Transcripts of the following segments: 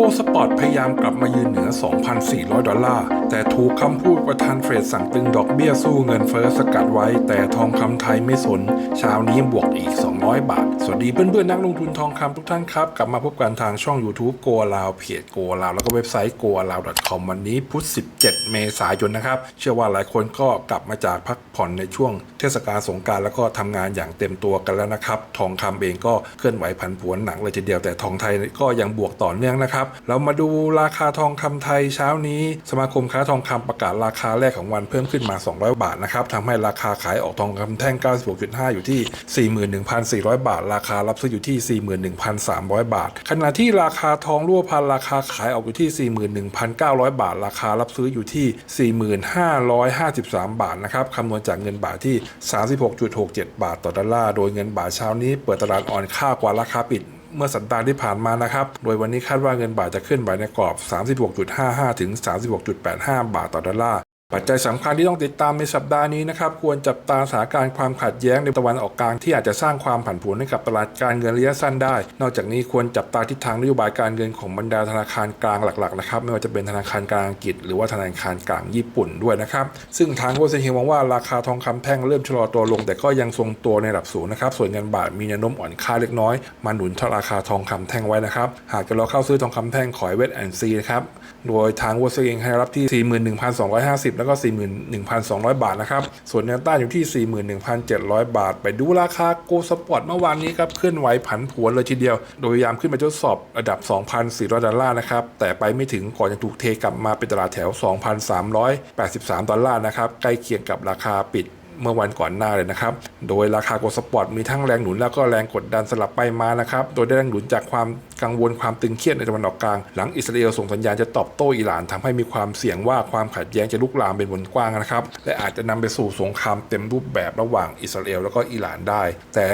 โกสปอร์ตพยายามกลับมายืนเหนือ 2,400 ดอลลาร์ แต่ถูกคำพูดประธานเฟดสั่งตึงดอกเบี้ยสู้เงินเฟ้อสกัดไว้ แต่ทองคำไทยไม่สน เช้านี้บวกอีก 200 บาท สวัสดีเพื่อนๆนักลงทุนทองคำทุกท่านครับ กลับมาพบกันทางช่อง YouTube โกลาวเพจโกลาวแล้วก็เว็บไซต์ g o a l a w c o m วันนี้พุธ 17 เมษายนนะครับ เชื่อว่าหลายคนก็กลับมาจากพักผ่อนในช่วงเทศกาลสงการแล้วก็ทำงานอย่างเต็มตัวกันแล้วนะครับ ทองคำเองก็เคลื่อนไหวผันผวนหนักเลยทีเดียวแต่ทองไทยก็ยังบวกต่อเนื่องนะครับเรามาดูราคาทองคำไทยเช้านี้ สมาคมค้าทองคำประกาศราคาแรกของวันเพิ่มขึ้นมา 200 บาทนะครับทำให้ราคาขายออกทองคำแท่ง 96.5 อยู่ที่ 41,400 บาท ราคารับซื้ออยู่ที่ 41,300 บาท ขณะที่ราคาทองรั่วพันราคาขายออกอยู่ที่ 41,900 บาท ราคารับซื้ออยู่ที่ 4553 บาทนะครับคำนวณจากเงินบาทที่ 36.67 บาทต่อดอลลาร์โดยเงินบาทเช้านี้เปิดตลาดอ่อนค่ากว่าราคาปิด เมื่อสัปดาห์ที่ผ่านมานะครับ โดยวันนี้คาดว่าเงินบาทจะขึ้นไปในกรอบ 36.55 ถึง 36.85 บาทต่อดอลลาร์ ปัจจัยสำคัญที่ต้องติดตามในสัปดาห์นี้นะครับควรจับตาสถานการณ์ความขัดแย้งในตะวันออกกลางที่อาจจะสร้างความผันผวนให้กับตลาดการเงินระยะสั้นได้ นอกจากนี้ควรจับตาทิศทางนโยบายการเงินของบรรดาธนาคารกลางหลักๆนะครับไม่ว่าจะเป็นธนาคารกลางอังกฤษหรือว่าธนาคารกลางญี่ปุ่นด้วยนะครับซึ่งทางโกเซนเฮงมองว่าราคาทองคำแท่งเริ่มชะลอตัวลง แต่ก็ยังทรงตัวในระดับสูงนะครับส่วนเงินบาทมีแนวโน้มอ่อนค่าเล็กน้อยมาหนุนราคาทองคำแท่งไว้นะครับหากจะรอเข้าซื้อทองคำแท่งขอให้เวทแอนซีนะครับ โดยทางโกเซนเฮงให้รับที่ 41,250 แล้วก็ 41,200 บาทนะครับ ส่วนแนวต้านอยู่ที่ 41,700 บาท ไปดูราคาโกสปอร์ตเมื่อวานนี้ครับเคลื่อนไหวผันผวนเลยทีเดียว โดยพยายามขึ้นไปทดสอบระดับ 2,400 ดอลลาร์นะครับ แต่ไปไม่ถึงก่อนจะถูกเทกลับมาเป็นตลาดแถว 2,383 ดอลลาร์นะครับ ใกล้เคียงกับราคาปิด เมื่อวันก่อนหน้าเลยนะครับ โดยราคาโกลด์สปอร์ตมีทั้งแรงหนุนแล้วก็แรงกดดันสลับไปมานะครับ โดยได้แรงหนุนจากความกังวลความตึงเครียดในตะวันออกกลาง หลังอิสราเอลส่งสัญญาณจะตอบโต้อิหร่านทำให้มีความเสี่ยงว่าความขัดแย้งจะลุกลามเป็นวงกว้างนะครับ และอาจจะนำไปสู่สงครามเต็มรูปแบบระหว่างอิสราเอลแล้วก็อิหร่านได้ แต่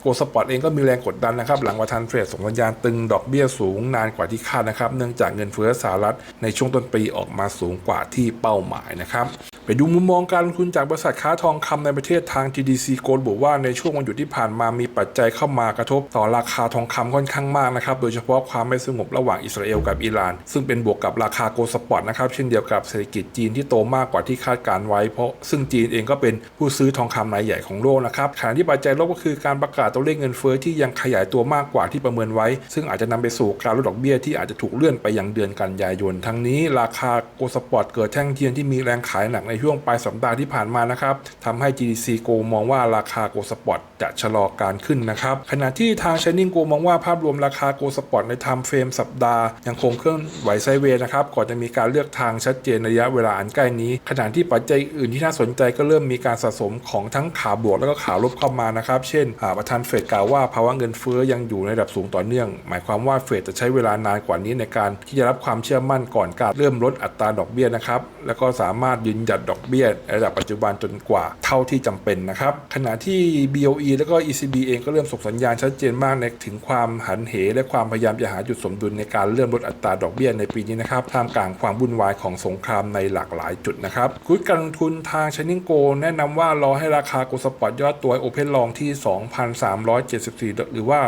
โกลสปอร์ตเองก็มีแรงกดดันนะครับ หลังประธานเฟดส่งสัญญาณตึงดอกเบี้ยสูงนานกว่าที่คาดนะครับ เนื่องจากเงินเฟ้อสหรัฐในช่วงต้นปีออกมาสูงกว่าที่เป้าหมายนะครับ ไปดูมุมมองการลงทุนจากบริษัทค้าทองคำในประเทศทาง TDC Gold บอกว่าในช่วงวันหยุดที่ผ่านมามีปัจจัยเข้ามากระทบต่อราคาทองคำค่อนข้างมากนะครับ โดยเฉพาะความไม่สงบระหว่างอิสราเอลกับอิหร่าน ซึ่งเป็นบวกกับราคาโกลสปอร์ตนะครับเช่นเดียวกับเศรษฐกิจจีนที่โตมากกว่าที่คาดการไว้ เพราะซึ่งจีนเองก็เป็นผู้ซื้อทองคำรายใหญ่ของโลกนะครับขณะที่ปัจจัยลบก็คือการประกาศตัวเลขเงินเฟ้อที่ยังขยายตัวมากกว่าที่ประเมินไว้ ซึ่งอาจจะนำไปสู่การลดดอกเบี้ยที่อาจจะถูกเลื่อนไปยังเดือนกันยายน ทั้งนี้ราคาโกลสปอร์ตเกิดแท่งเทียนที่มีแรงขายหนักในช่วงปลายสัปดาห์ที่ผ่านมานะครับทำให้ GDC Go มองว่าราคาโกลสปอร์ตจะชะลอการขึ้นนะครับขณะที่ทาง Shining Go มองว่าภาพรวมราคาโกลสปอร์ตในไทม์เฟรมสัปดาห์ยังคงเคลื่อนไหวไซเวย์นะครับก่อนจะมีการเลือกทางชัดเจนในระยะเวลาอันใกล้นี้ ขณะที่ปัจจัยอื่นที่น่าสนใจก็เริ่มมีการสะสมของทั้งขาบวกแล้วก็ขาลบเข้ามานะครับเช่นอ่าประธานเฟดกล่าวว่าภาวะเงินเฟ้อยังอยู่ในระดับสูงต่อเนื่อง หมายความว่าเฟดจะใช้เวลานานกว่านี้ในการที่จะรับความเชื่อมั่นก่อนการเริ่มลดอัตราดอกเบี้ยนะครับ แล้วก็สามารถยืนหยัดดอกเบี้ยในระดับปัจจุบันจนกว่าเท่าที่จำเป็นนะครับ ขณะที่ BOE แล้วก็ ECB เองก็เริ่มส่งสัญญาณชัดเจนมากในถึงความหันเห และความพยายามจะหาจุดสมดุลในการเริ่มลดอัตราดอกเบี้ยในปีนี้นะครับท่ามกลางความวุ่นวายของสงครามในหลากหลายจุดนะครับคุณการลงทุนทางชนิงโกแนะนำว่ารอให้ราคาโกลสปอร์ตยอดตัวโอเพนลองที่ 2 0 0 2,374 หรือว่า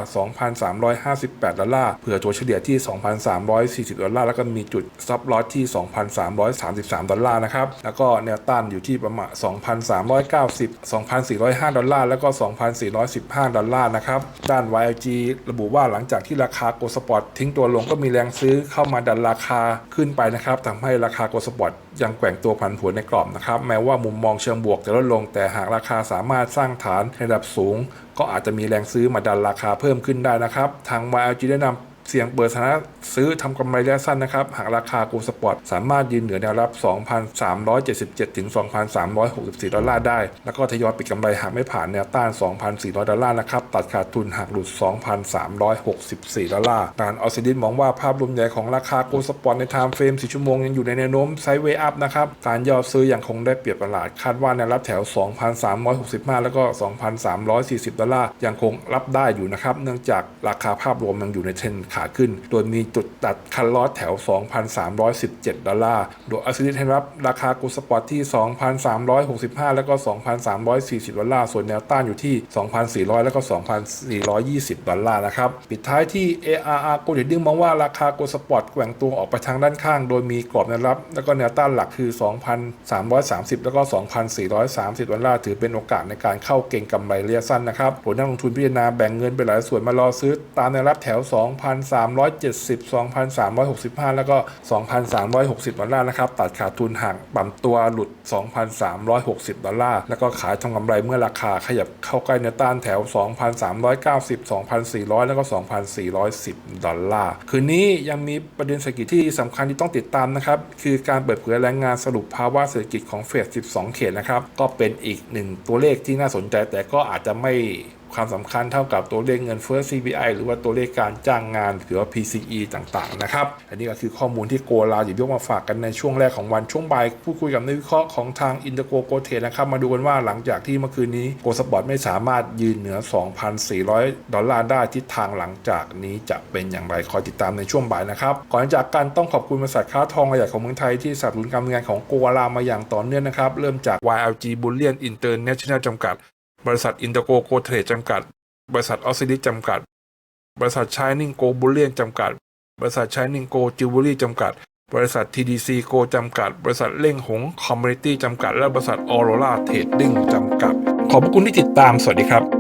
2,358 ดอลลาร์เผื่อตัวเฉลี่ยที่ 2,340 ดอลลาร์ แล้วก็มีจุดซับลอสที่ 2,333 ดอลลาร์นะครับ แล้วก็แนวต้านอยู่ที่ประมาณ 2,390 2,405 ดอลลาร์ แล้วก็ 2,415 ดอลลาร์นะครับ ด้าน YLG ระบุว่าหลังจากที่ราคาโกลสปอร์ตทิ้งตัวลงก็มีแรงซื้อเข้ามาดันราคาขึ้นไปนะครับทำให้ราคาโกลสปอร์ตยังแกว่งตัวผันผวนในกรอบนะครับ แม้ว่ามุมมองเชิงบวกจะลดลง แต่หากราคาสามารถสร้างฐานในระดับสูงก็อาจจะมีแรงซื้อมาดันราคาเพิ่มขึ้นได้นะครับ ทาง YLG แนะนำ เสี่ยงเปิดสถานะซื้อทำกำไรระยะสั้นนะครับ หากราคาโกลสปอร์ตสามารถยืนเหนือแนวรับ 2,377 ถึง 2,364 ดอลลาร์ได้ แล้วก็ทยอยปิดกำไรหากไม่ผ่านแนวต้าน 2,400 ดอลลาร์นะครับ ตัดขาดทุนหากหลุด 2,364 ดอลลาร์การออสซิดินมองว่าภาพรวมใหญ่ของราคาโกลสปอร์ตในไทม์เฟรม 4 ชั่วโมงยังอยู่ในแนวโน้มไซด์เวย์อัพนะครับ การย่อซื้อยังคงได้เปรียบตลาดคาดว่าแนวรับแถว 2,365 แล้วก็ 2,340 ดอลลาร์ยังคงรับได้อยู่นะครับ เนื่องจากราคาภาพรวมยังอยู่ในเทรนด์ขาขึ้น โดยมีจุดตัดคันลอสแถว 2,317 ดอลลาร์ โดยอัสซิลิให้รับราคากูสปอร์ตที่ 2,365 แล้วก็ 2,340 ดอลลาร์ ส่วนแนวต้านอยู่ที่ 2,400 แล้วก็ 2,420 ดอลลาร์นะครับ ปิดท้ายที่ ARR กลเดนดิ้งมองว่าราคากูสปอร์ตแกว่งตัวออกไปทางด้านข้าง โดยมีกรอบแนวรับ แล้วก็แนวต้านหลักคือ 2,330 แล้วก็ 2,430 ดอลลาร์ ถือเป็นโอกาสในการเข้าเก็งกำไรระยะสั้นนะครับผลนักลงทุนพิจารณาแบ่งเงินไปหลายส่วนมารอซื้อตามแนวรับแถว 2,000 2,370 2,365 แล้วก็ 2,360 ดอลลาร์นะครับ ตัดขาดทุนห่างปั่มตัวหลุด 2,360 ดอลลาร์ แล้วก็ขายทำกำไรเมื่อราคาขยับเข้าใกล้แนวต้านแถว 2,390 2,400 แล้วก็ 2,410 ดอลลาร์ คืนนี้ยังมีประเด็นเศรษฐกิจที่สำคัญที่ต้องติดตามนะครับ คือการเปิดเผยแรงงานสรุปภาวะเศรษฐกิจของเฟด 12 เขตนะครับ ก็เป็นอีกหนึ่งตัวเลขที่น่าสนใจแต่ก็อาจจะไม่ ความสำคัญเท่ากับตัวเลขเงินเฟ้อ CPI หรือว่าตัวเลขการจ้างงานหรือว่า PCE ต่างๆนะครับ อันนี้ก็คือข้อมูลที่โกลาหยิบยกมาฝากกันในช่วงแรกของวันช่วงบ่ายพูดคุยกับนักวิเคราะห์ของทางอินเตอร์โกโกเทนะครับ มาดูกันว่าหลังจากที่เมื่อคืนนี้โกลสปอร์ตไม่สามารถยืนเหนือ 2,400 ดอลลาร์ได้ทิศทางหลังจากนี้จะเป็นอย่างไรคอยติดตามในช่วงบ่ายนะครับก่อนจากกันต้องขอบคุณบริษัทค้าทองรายใหญ่ของเมืองไทยที่สนับสนุนการทำงานของโกลามาอย่างต่อเนื่องนะครับเริ่มจาก YLG Bullion International จำกัด บริษัทอินเตอร์โกโกเทรดจำกัด บริษัทออสซิลิจำกัด บริษัทชายนิงโกบุลเลียนจำกัด บริษัทชายนิงโกจิวเวลรี่จำกัด บริษัททีดีซีโกจำกัด บริษัทเล่งหงคอมมูนิตี้จำกัด และบริษัทออโรราเทรดดิ้งจำกัด ขอบคุณที่ติดตาม สวัสดีครับ